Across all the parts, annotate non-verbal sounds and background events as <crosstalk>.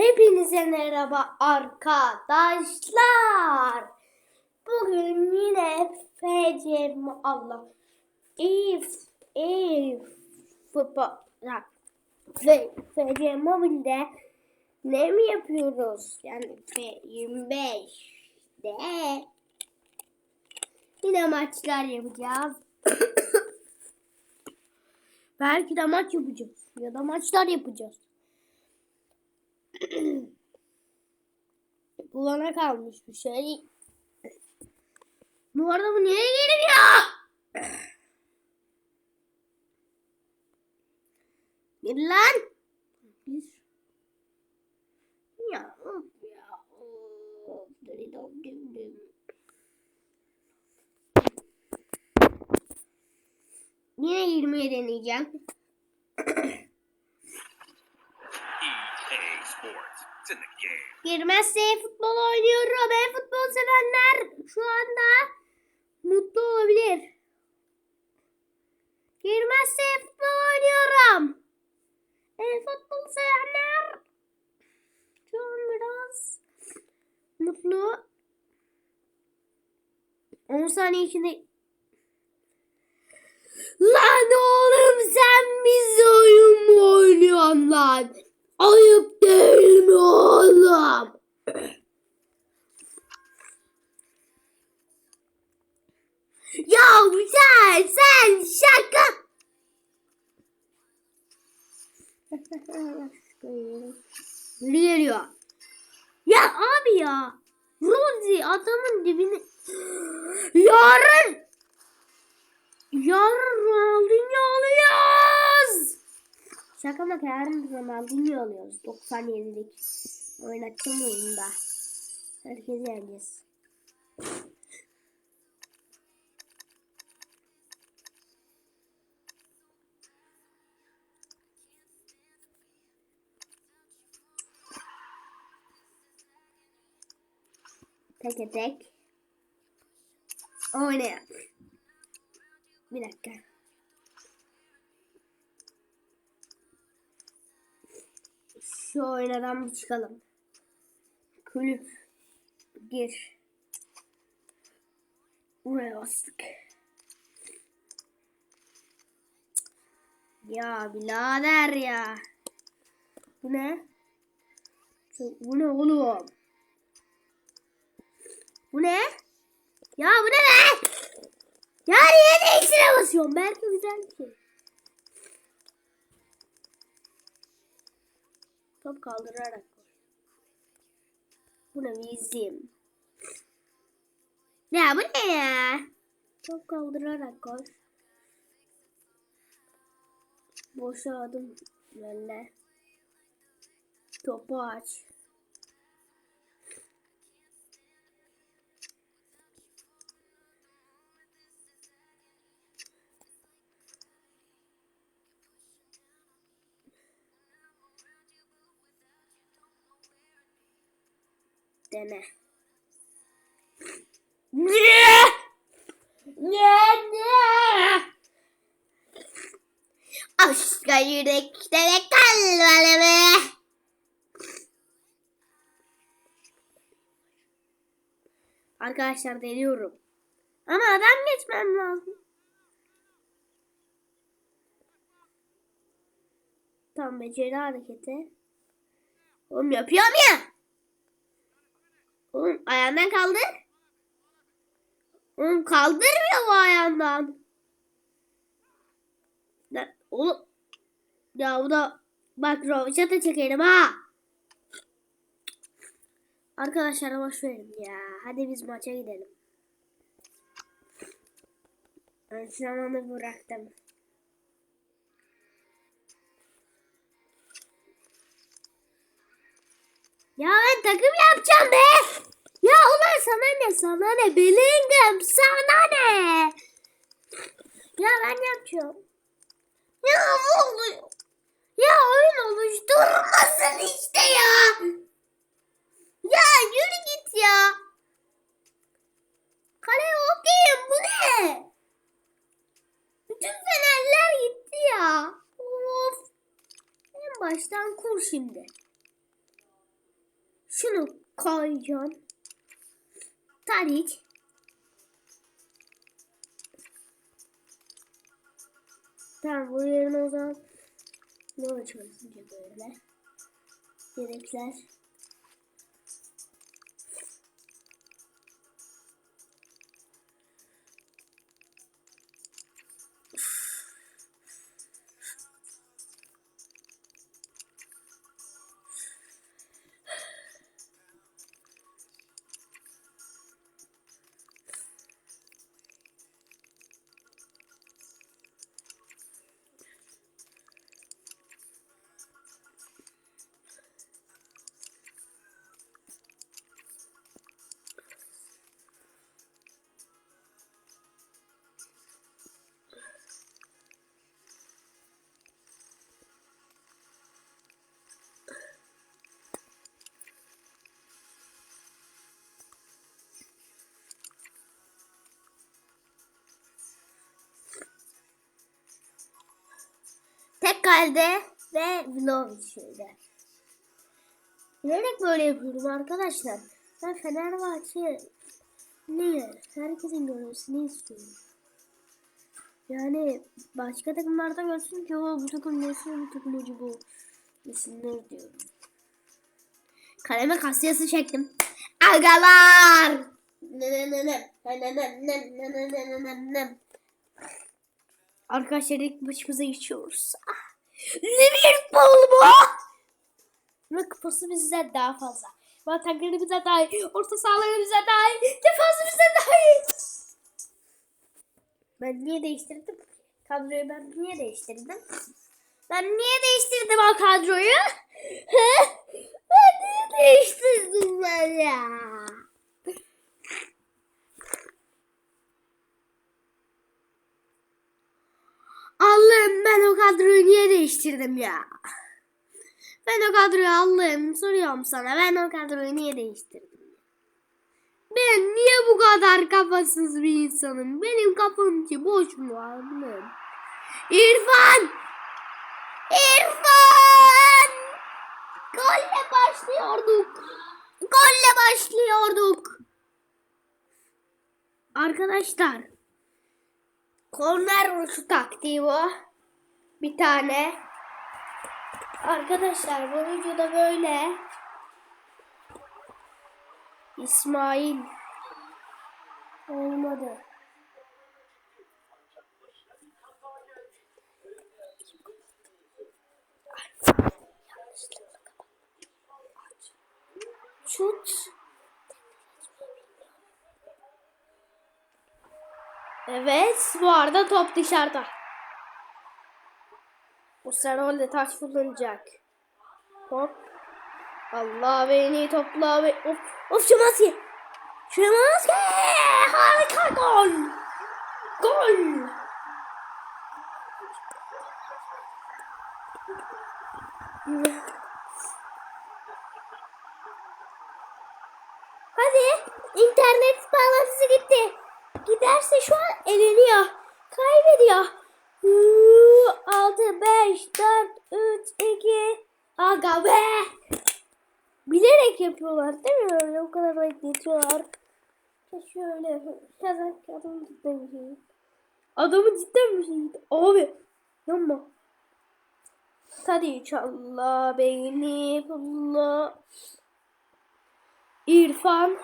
Hepinize merhaba arkadaşlar. Bugün yine FC Allah. If if FC Mobile'de ne mi yapıyoruz? Yani F25'de yine maçlar yapacağız. <coughs> Belki de maç yapacağız ya da maçlar yapacağız. <clears throat> Bu bana kalmış bir şey. Bu arada bu niye gelmiyor? <clears throat> Gir lan. Gir. Ya ya. Deli dom dim dim. Yine 20'ye deneyeceğim. <clears throat> Girmezse futbol oynuyorum. E futbol sevenler şu anda mutlu olabilir. Girmezse futbol oynuyorum. E futbol sevenler şu an biraz mutlu. 10 saniye içinde Lan oğlum sen biz oyun mu oynuyorsun lan? Ayıp değil mi oğlum? ya sen sen şaka. Biri. Ya abi ya. Rozi adamın dibine. Yarın. Yarın Ronaldinho alıyoruz. Şaka maka yarın Ronaldinho alıyoruz. 97'lik. Oynatacağım oyunda. Herkesi yeneceğiz. Tek tek. Oynayalım. Bir dakika. Şu oynadan bir çıkalım. Kulüp. Gir. Buraya bastık. Ya birader ya. Bu ne? Bu ne oğlum? Bu ne? Ya bu ne be? Ya niye değiştire basıyorum? Belki güzel bir şey. Top kaldırarak koy. Bu ne bizim? Ya bu ne ya? Top kaldırarak koy. Boşa adım böyle. Topu aç. Dene. Ne? Ne? Ne? Aşka yürekte ve kalbime. Arkadaşlar deniyorum. Ama adam geçmem lazım. Tam beceri hareketi. Oğlum yapıyorum ya. Oğlum ayağından kaldır. Oğlum kaldırmıyor bu ayağından. Lan, oğlum. Ya bu da bak rovaşata çekelim ha. Arkadaşlar boş verin ya. Hadi biz maça gidelim. Antrenmanı bıraktım. Ya ben takım yapacağım be. Ya ulan sana ne sana ne Bellingham sana ne? Ya ben yapacağım. Ya ne oluyor? Ya oyun oluşturmasın işte ya. Ya yürü git ya. Kaleye okuyayım bu ne? Bütün fenerler gitti ya. Of. En baştan kur şimdi. Şunu koyacağım. Tadic. Tamam bu yerine o zaman yola çalışınca böyle. Yedekler. Tekkal'de ve vlog içinde. Bilerek böyle yapıyorum arkadaşlar. Ben Fenerbahçe niye? Herkesin görmesini istiyorum. Yani başka takımlardan görsün ki o bu takım nasıl bu takım hoca bu isimleri diyorum. Kaleme kasiyası çektim. Agalar! Arkadaşlar ilk başımıza geçiyoruz. Ah. Liverpool bu! Ve kupası bizden daha fazla. Atakları bize daha iyi. Orta sahaları bize daha iyi. Defansı bize daha iyi. Ben niye değiştirdim? Kadroyu ben niye değiştirdim? Ben niye değiştirdim o kadroyu? Ben niye değiştirdim ben ya? Allah'ım ben o kadroyu niye değiştirdim ya? Ben o kadroyu Allah'ım soruyorum sana. Ben o kadroyu niye değiştirdim? Ben niye bu kadar kafasız bir insanım? Benim kafam içi boş mu Allah'ım? İrfan! İrfan! Golle başlıyorduk. Golle başlıyorduk. Arkadaşlar. Korner vuruşu taktiği bu. Bir tane. Arkadaşlar bu videoda böyle. İsmail. Olmadı. Şut. Evet, bu arada top dışarıda. Bu Serol'de taş kullanacak. Hop. Allah beni topla ve of of Şimanski. Şimanski harika gol. Gol. Hadi internet bağlantısı gitti. Giderse şu an eleniyor. Kaybediyor. 6, 5, 4, 3, 2. Aga be. Bilerek yapıyorlar değil mi? Öyle o kadar bekletiyorlar. Şöyle kazak adamı cidden bir şey. Adamı cidden bir şey. Abi yapma. Hadi çalla beni pulla. İrfan.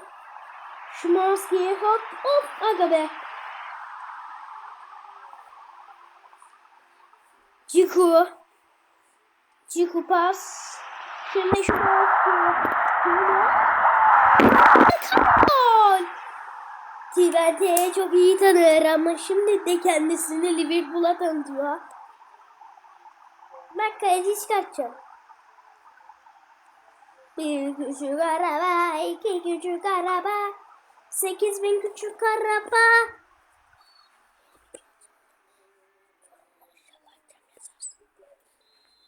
Şimanski hop hop aga be. Ciku. Ciku pas. Şimdi Gol. Tivete çok iyi tanır ama şimdi de kendisini Liverpool'a tanıtıyor. Ben kaleci çıkartacağım. Bir küçük araba, iki küçük araba, sekiz bin küçük araba.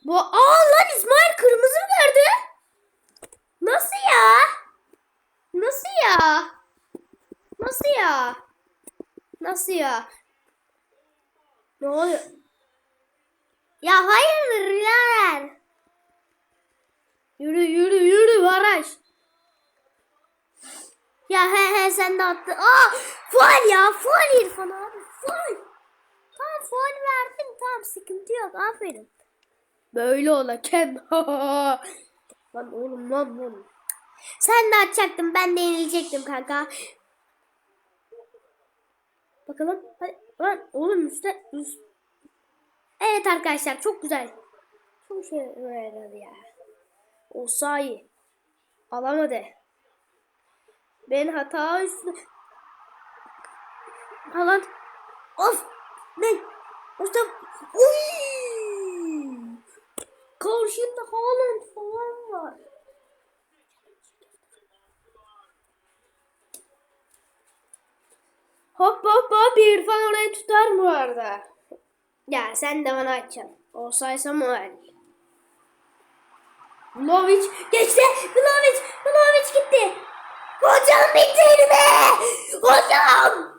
Bu aa lan İsmail kırmızı mı gördü? Nasıl ya? Nasıl ya? Nasıl ya? Nasıl ya? Ne oluyor? Ya hayırdır birader? Yürü yürü yürü Varaş. Ya he he sen de attın. Aa faul ya faul İrfan abi faul. Tamam faul verdin tamam sıkıntı yok aferin. Böyle ola kem. <laughs> lan oğlum lan oğlum. Sen de atacaktın ben de yenilecektim kanka. Bakalım. Hadi. Lan oğlum üstte üst. Evet arkadaşlar çok güzel. Çok şey yaradı ya. O sahi. Alamadı. Ben hata üstüne. Haaland. Of. Ne? Orta. Uy. Karşında Haaland falan var. Hop hop hop İrfan orayı tutar bu arada. Ya sen de bana açacaksın. Olsaysa Muel. Vlahovic geçti. Vlahovic, Vlahovic gitti. Hocam bitirme. Hocam.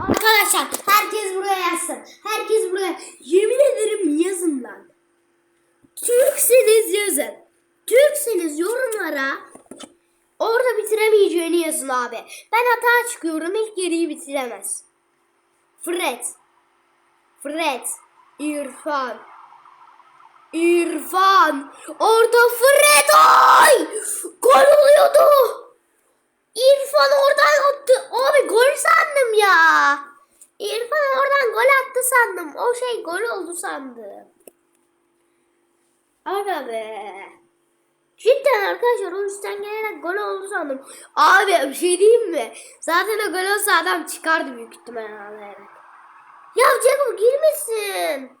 Arkadaşlar herkes buraya yazsın. Herkes buraya. Yemin ederim yazın lan. Türkseniz yazın. Türkseniz yorumlara orada bitiremeyeceğini yazın abi. Ben hata çıkıyorum ilk yarıyı bitiremez. Fred. Fred. İrfan. İrfan. Orada Fred. Ay! Gol oluyordu. İrfan oradan attı. Abi gol sandım ya. İrfan oradan gol attı sandım. O şey gol oldu sandım. Aga be. Cidden arkadaşlar o üstten gelerek gol oldu sandım. Abi bir şey diyeyim mi? Zaten o gol olsa adam çıkardı büyük ihtimalle. Ya Ceko girmesin.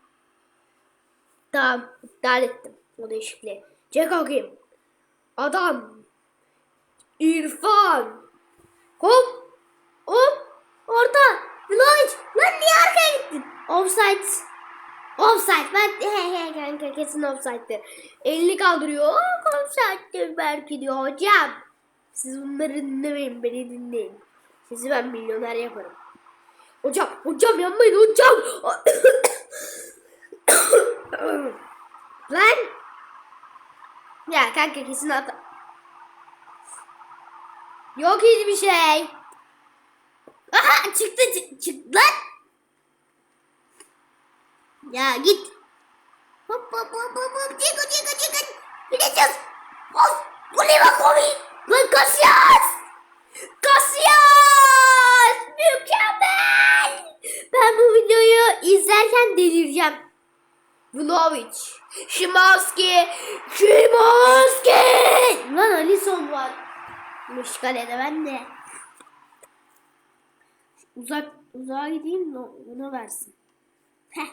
Tamam iptal ettim o değişikliği. Ceko kim? Adam. İrfan. Hop. Hop. Orta. Vlahovic. Lan niye arkaya gittin? Offside. Offside. Ben <laughs> he he kanka kesin offside'dir. Elini kaldırıyor. Offside'dir belki diyor hocam. Siz bunları dinlemeyin beni dinleyin. Sizi ben milyoner yaparım. Hocam hocam yanmayın hocam. <laughs> Lan. Ya kanka kesin hata. Yok hiçbir şey. Aha çıktı çıktı, lan. Ya git. Hop hop hop hop hop. Çıkın çıkın çıkın. Gideceğiz. Of. Bu ne bak Lan Casillas. Casillas. Mükemmel. Ben bu videoyu izlerken delireceğim. Vlahovic. Şimanski. Şimanski. Lan Alisson var. Müşkalede ben de. Uzak uzağa gideyim de ona versin. Heh.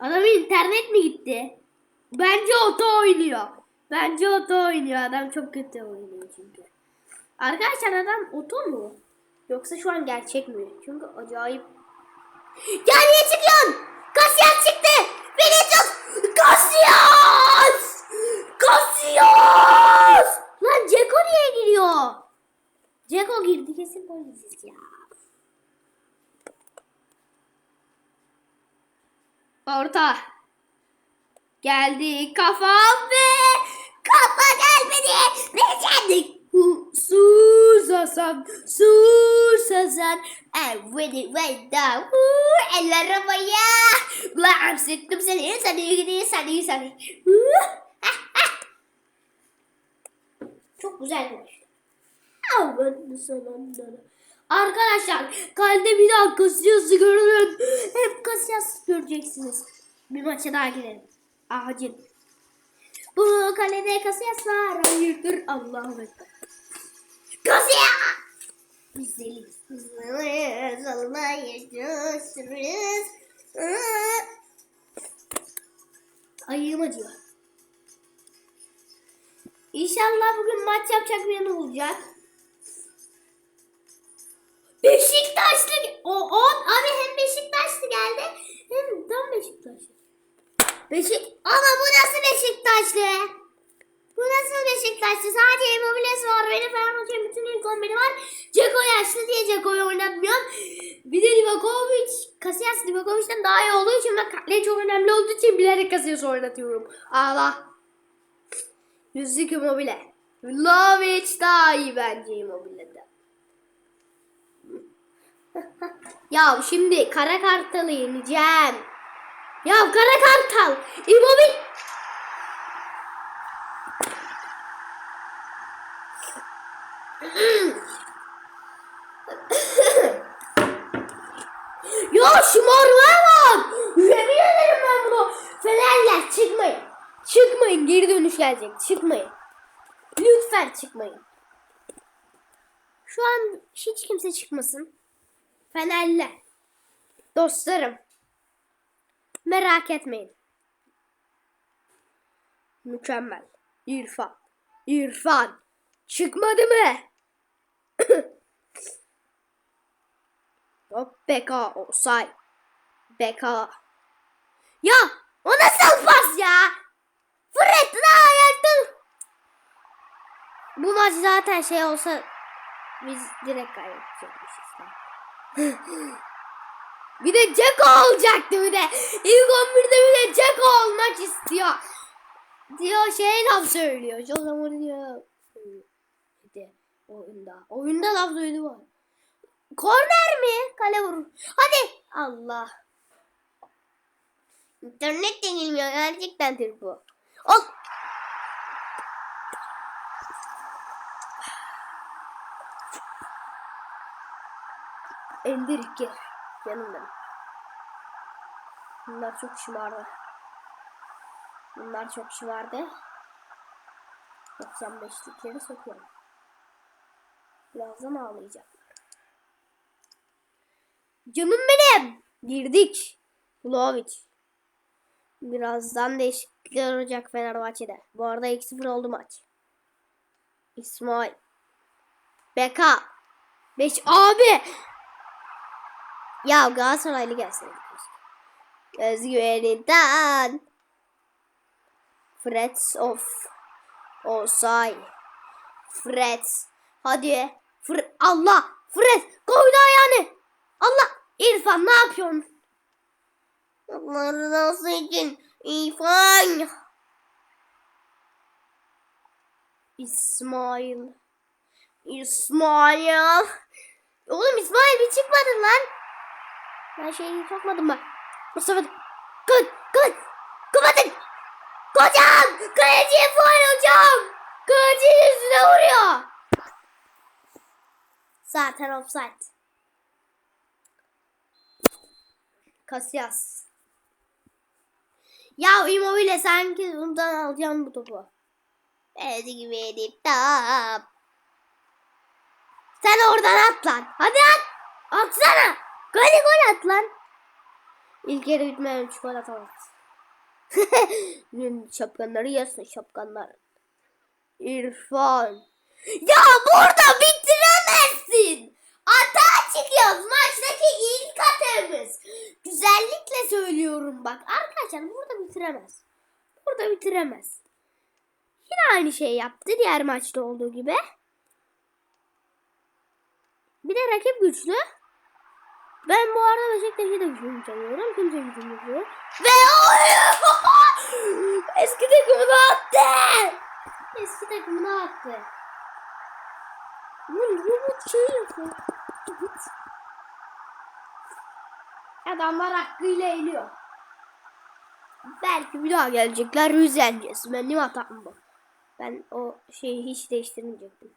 Adamın internet mi gitti? Bence oto oynuyor. Bence oto oynuyor. Adam çok kötü oynuyor çünkü. Arkadaşlar adam oto mu? Yoksa şu an gerçek mi? Çünkü acayip. Ya niye çıkıyorsun? Kasiyas çıktı. Beni tut. Kasiyas. Kasiyas. Lan Ceko niye giriyor? Ceko girdi kesin polisiz ya. Orta. Geldi kafa ve kafa gelmedi. Ve geldik. Sus Hasan, sus Hasan. Evet, evet, da. Eller havaya. Ulan hapsettim seni, seni gidi, seni, seni. Çok güzel bir Aman sananlara. Arkadaşlar kalede bir daha Casillas'ı görürüm. Hep Casillas göreceksiniz. Bir maça daha girelim. Acil. Bu kalede Casillas var. Hayırdır Allah'ım. Biz deliyiz. Allah yaşasırız. Ayığım acıyor. İnşallah bugün maç yapacak birini bulacak. Beşiktaşlı o on abi hem Beşiktaşlı geldi hem tam Beşiktaşlı. Beşik ama bu nasıl Beşiktaşlı? Bu nasıl Beşiktaşlı? Sadece Immobiles var. Benim Fenerbahçe'nin bütün ilk 11'i var. Ceko yaşlı diye Ceko'yu oynatmıyorum. Bir de Livakovic, Casillas Livakovic'den daha iyi olduğu için ben kaleye çok önemli olduğu için bilerek Casillas'ı oynatıyorum. Allah. Yüzlük Immobile. Vlahovic daha iyi bence Immobile'den. <laughs> ya şimdi kara kartalı yeneceğim. Ya kara kartal. Immobile. Ya şımarmaya bak. Yemin ederim ben bunu. Fenerler çıkmayın. Çıkmayın geri dönüş gelecek. Çıkmayın. Lütfen çıkmayın. Şu an hiç kimse çıkmasın. Fenerler. Dostlarım. Merak etmeyin. Mükemmel. İrfan. İrfan. Çıkmadı mı? Hop Beka Osay. Beka. Ya o nasıl pas ya? Fred daha ayakta. Bu maç zaten şey olsa biz direkt kaybedecekmişiz. <laughs> bir de Ceko olacaktı bir de. İlk 11'de bir de Ceko olmak istiyor. Diyor şey laf söylüyor. O zaman diyor. Oyunda. Oyunda laf söylüyor. Korner mi? Kale vurur. Hadi. Allah. İnternet de gelmiyor. Gerçekten bu. Ol. Ender iki. Benim. Bunlar çok şımardı. Bunlar çok şımardı. 95'likleri sokuyorum. Birazdan ağlayacaklar. Canım benim. Girdik. Vlahovic. Birazdan değişiklikler olacak Fenerbahçe'de. Bu arada 2-0 oldu maç. İsmail. Beka. 5 abi. Ya Galatasaraylı keşke. Özgüveninden. Fred of. Osay. Fred. Hadi. Fred. Allah. Fred. Koydu ayağını. Allah. İrfan ne yapıyorsun? Allah rızası için. İrfan. İsmail. İsmail. Oğlum İsmail bir çıkmadın lan. Ben şeyi sokmadım bak. Mustafa. Kız. Kız. Kapatın. Kocam. Kaleciye faal hocam. Kalecinin üstüne vuruyor. Zaten offside. Casillas. Ya Immobile sanki bundan alacağım bu topu. Evet gibi edip top. Sen oradan at lan. Hadi at. Atsana. Hadi gol at lan. İlk yarı bitmeden üç gol atamaz. <laughs> Şapkanları yazsın şapkanlar. İrfan. Ya burada bitiremezsin. Atağa çıkıyoruz. Maçtaki ilk atağımız. Güzellikle söylüyorum bak. Arkadaşlar burada bitiremez. Burada bitiremez. Yine aynı şey yaptı diğer maçta olduğu gibi. Bir de rakip güçlü. Ben bu arada Beşiktaş'ı da güçlü sanıyorum. Kimse güçlü yok. Ve <laughs> Eski takımını attı. Eski takımını attı. Bu robot şey yapıyor. Adamlar hakkıyla eğiliyor. Belki bir daha gelecekler. Yüz yeneceğiz. Benim hatam bu. Ben o şeyi hiç değiştirmeyecektim.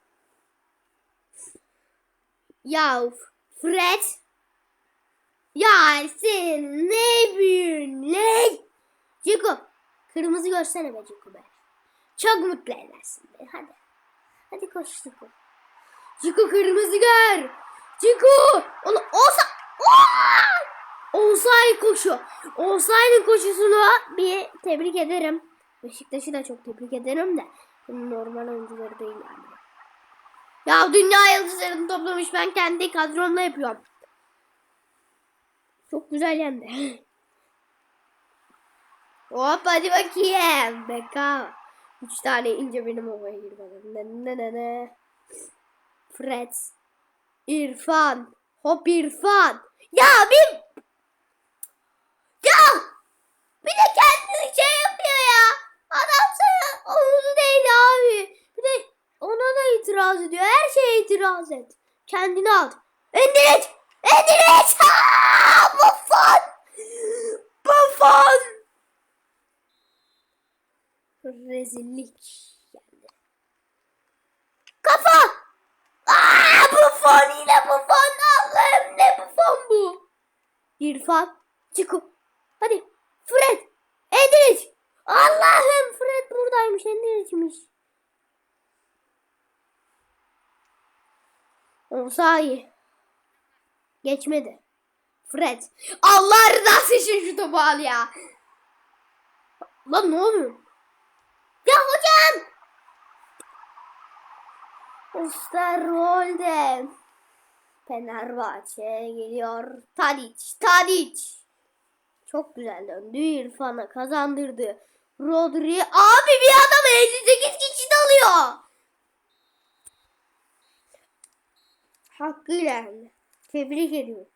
Ya Fred. Ya sen ne büyün ne? Ciko. Kırmızı görsene be Ciko be. Çok mutlu edersin beni. Hadi. Hadi koş Ciko. Ciko kırmızı gör. Ciko. Onu olsa. Olsay koşu. Olsay'ın koşusunu bir tebrik ederim. Beşiktaş'ı da çok tebrik ederim de. Normal oyuncuları değil yani. Ya dünya yıldızlarını toplamış ben kendi kadromla yapıyorum. Çok güzel yendi. <laughs> Hop hadi bakayım. Beka. Üç tane ince benim ovaya girmedi. Ne ne ne ne. Fred. İrfan. Hop İrfan. Ya bir. Ya. Bir de kendini şey yapıyor ya. Adam sana omuz değil abi. Bir de itiraz ediyor. Her şeye itiraz et. Kendini at. Endiriç! Endiriç! Aa, Buffon! Buffon! Rezillik. Kafa! Aa, Buffon yine Buffon! Allah'ım ne Buffon bu? İrfan, Çiko. Hadi. Fred. Endiriç. Allah'ım Fred buradaymış. Endiriç'miş. Osayi. Geçmedi. Fred. Allah rızası için şu topu al ya. Lan ne oluyor? Ya hocam. Osterwolde. Fenerbahçe geliyor. Tadic. Tadic. Çok güzel döndü. İrfan'a kazandırdı. Rodri. Abi bir adam 58 kişi dalıyor. Hakkıyla hem. Tebrik ediyorum.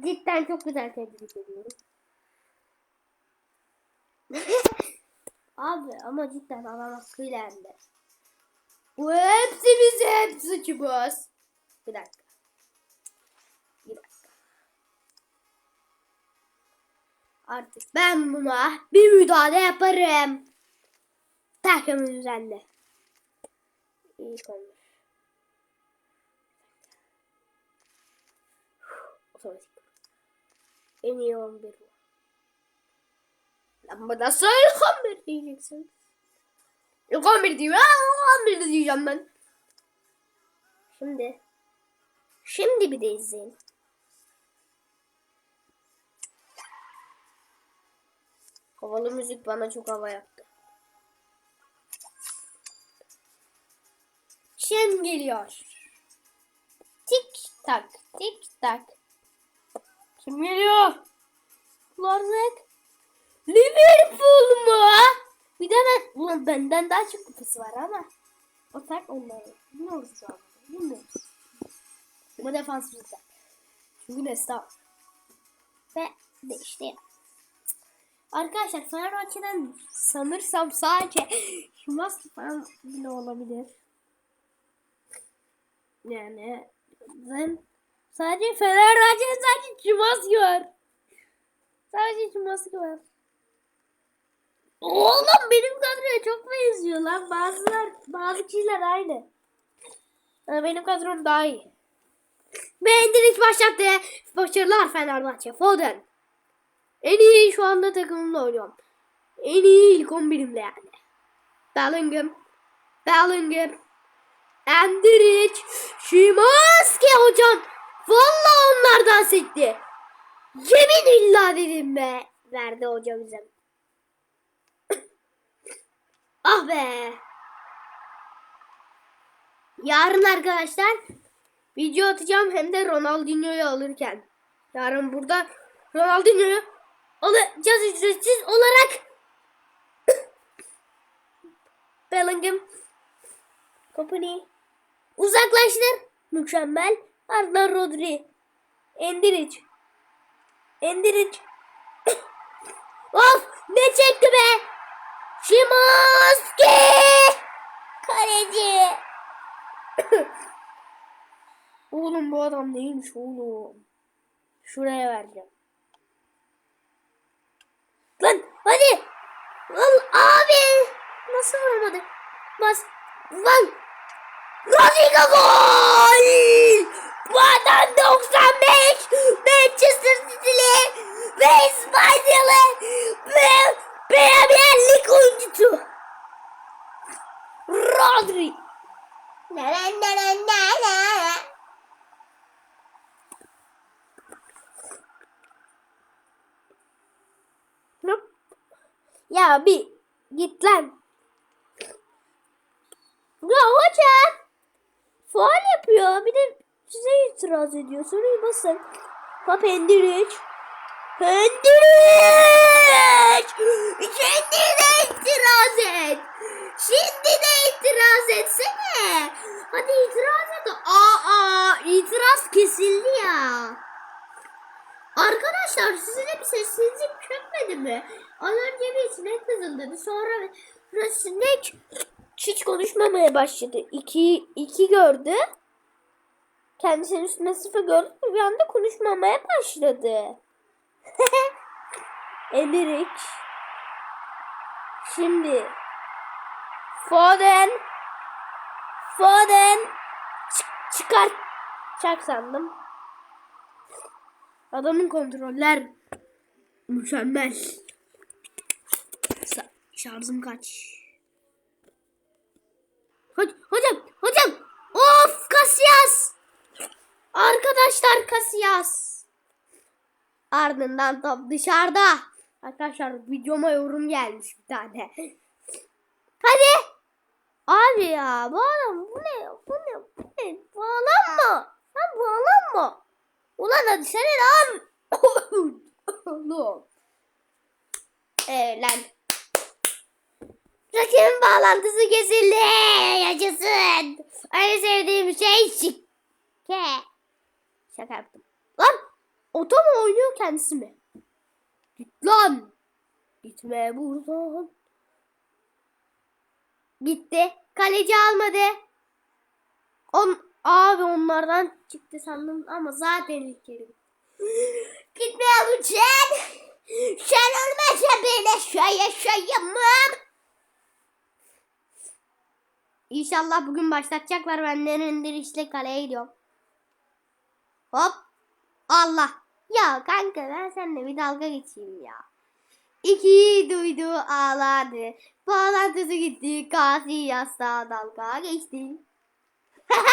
Cidden çok güzel tebrik ediyorum. <laughs> Abi ama cidden adam hakkıyla hem. Bu hepsi bize hep suçumuz. Bir dakika. Bir dakika. Artık ben buna bir müdahale yaparım. Takımın üzerinde. İlk olur. Otomatik. En iyi 11 bu. Nasıl ilk 11 diyeceksin? İlk 11 diyor. Aa, 11 diyeceğim ben. Şimdi. Şimdi bir de izleyin. Havalı müzik bana çok hava yaptı. Şen geliyor. Tik tak tik tak. Kim geliyor? Larnek. Liverpool mu? Bir de ben, benden daha çok kupası var ama. O tak onları. Bilmiyoruz şu an. Bilmiyoruz. Bu defans bizde. Çünkü Nesta. Ve de işte Arkadaşlar Fenerbahçe'den sanırsam sadece <gasps> Şimanski falan bile olabilir. Yani ben sadece Fenerbahçe'de sadece Şimanski var. Sadece Şimanski var. Oğlum benim kadroya çok benziyor lan. Bazılar, bazı kişiler aynı. Ama benim kadrom daha iyi. Beğendiniz başlattı. Başarılar Fenerbahçe. Foden. En iyi şu anda takımımla oynuyorum. En iyi ilk 11'imle yani. Bellingham. Bellingham. Endiric. Şimanski hocam. Valla onlardan sekti. Yemin illa dedim be. Verdi hoca bize. Ah be. Yarın arkadaşlar video atacağım hem de Ronaldinho'yu alırken. Yarın burada Ronaldinho'yu alacağız ücretsiz olarak. <coughs> Bellingham. Company. Uzaklaştır. Mükemmel. Arda Rodri. Endiric. Endiric. <coughs> of ne çekti be. Şimanski. Kaleci. oğlum bu adam neymiş oğlum. Şuraya vereceğim. Lan hadi. Lan abi. Nasıl vuramadı? Bas. Lan. Rodrigo gol. Bu adam 95. Manchester City'li ve İspanya'lı ve Lig oyuncusu. Rodri. Na. Ya bir git lan. Ya hocam. Faal yapıyor. Bir de size itiraz ediyor. Soruyu basın. Hop Endiric. Şimdi de itiraz et. Şimdi de itiraz etsene. Hadi itiraz et. Aa, itiraz kesildi ya. Arkadaşlar size bir sessizlik çökmedi mi? Az önce bir sinek vızıldadı. Sonra sinek hiç konuşmamaya başladı. İki, iki gördü. Kendisinin üstüne sıfır gördü. Bir anda konuşmamaya başladı. <laughs> Emiric. Şimdi. Foden. Foden. Çık- çıkartacak sandım. Adamın kontroller mükemmel. Şarjım kaç? Hocam, hocam. Of Casillas. Arkadaşlar Casillas. Ardından top dışarıda. Arkadaşlar videoma yorum gelmiş bir tane. Hadi. Abi ya bu adam bu ne? Bu ne? Bu ne? Bağlanma. Sen bağlanma. Ulan hadi sen <coughs> lan. Ee, lan. Rakibin bağlantısı kesildi. Yaşasın. En sevdiğim şey şike. Şaka yaptım. Lan oto mu oynuyor kendisi mi? Git lan. Gitme buradan. Gitti. Kaleci almadı. On, abi onlardan çıktı sandım ama zaten ilk. <gasps> Gitme Abucan. Sen olmazsa böyle şey yaşayamam. İnşallah bugün başlatacaklar. Ben indirişle kaleye gidiyorum. Hop. Allah. Ya kanka ben seninle bir dalga geçeyim ya. İki duydu ağladı. Bağlantısı gitti. Kasi yastığa dalga geçti. <laughs>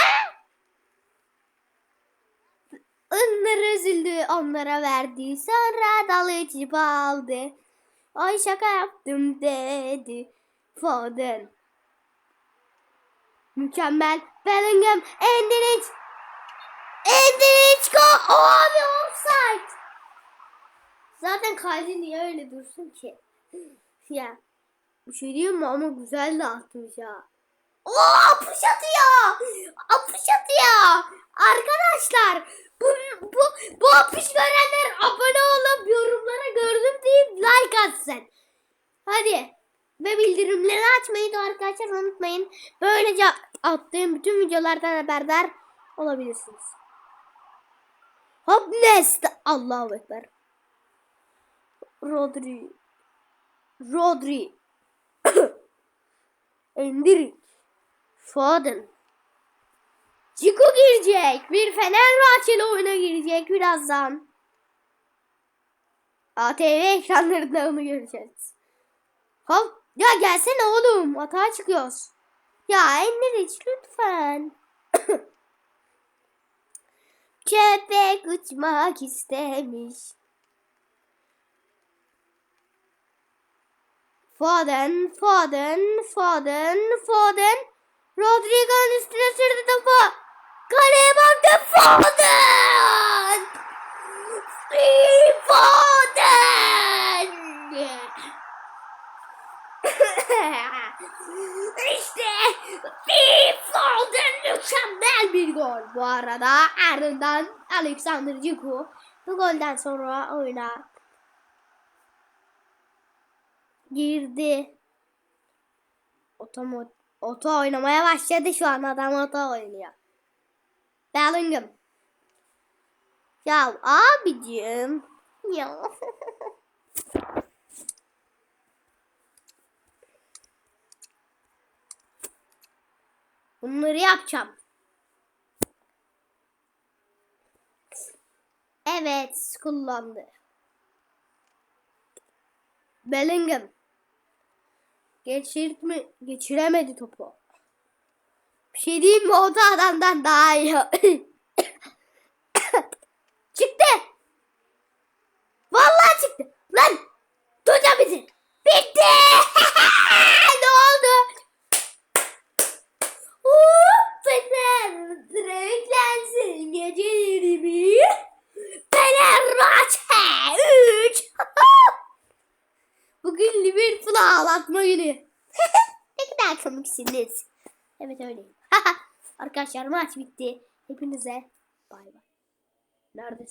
Onlara üzüldü. Onlara verdi. Sonra dalı içip aldı. Ay şaka yaptım dedi. Foden. Mükemmel. Bellingham. Endiric. Endiric go. Abi offside. Zaten kaleci niye öyle dursun ki? Ya. Bir şey diyeyim mi ama güzel de atmış ya. Oo apış atıyor. Apış atıyor. Arkadaşlar bu, bu, bu apış görenler abone olup yorumlara gördüm deyip like atsın. Hadi. Ve bildirimleri açmayı da arkadaşlar unutmayın. Böylece attığım bütün videolardan haberdar olabilirsiniz. Hop nest. Allahu Ekber. Rodri. Rodri. <coughs> Endirik. Foden. Ciku girecek. Bir Fenerbahçeli oyuna girecek birazdan. ATV ekranlarında onu göreceğiz. Hop. Ya gelsene oğlum. Hata çıkıyoruz. Ya Endiriç lütfen. Köpek uçmak istemiş. Foden, Foden, Foden, Foden. Rodrigo'nun üstüne sürdü topu. Kaleye baktı Foden. Foden. <laughs> işte Phil Foden mükemmel bir gol. Bu arada ardından Alexander Ciku bu golden sonra oyuna girdi. Oto, oto oynamaya başladı şu an adam oto oynuyor. Bellingham. Ya abicim. Ya. <laughs> Bunları yapacağım. Evet kullandı. Bellingham. Geçirtme, geçiremedi topu. Bir şey diyeyim mi? O da adamdan daha iyi. <laughs> çıktı. Vallahi çıktı. Lan tutacağım bizi. Bitti. ne oldu? Hop, Fener renklensin gecelerimi. Fenerbahçe 3. Bugün Liverpool'u ağlatma günü. ne komiksiniz. Evet öyleyim. <laughs> Arkadaşlar maç bitti. Hepinize bay bay. Neredesin?